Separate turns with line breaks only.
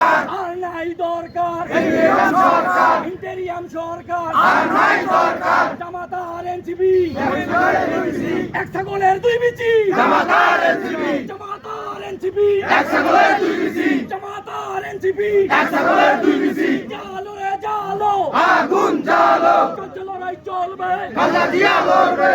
আর নাই দরকার। ইন্টেরিয়াম সরকার। জামাত আর এনসিপি। এক ছাগলের দুই বিচি। জামাত আর এনসিপি। জামাত আর এনসিপি। জালো রে জালো।
আগুন জ্বালো।
চলছে লড়াই চলবে।
গাজা দিয়া লড়বে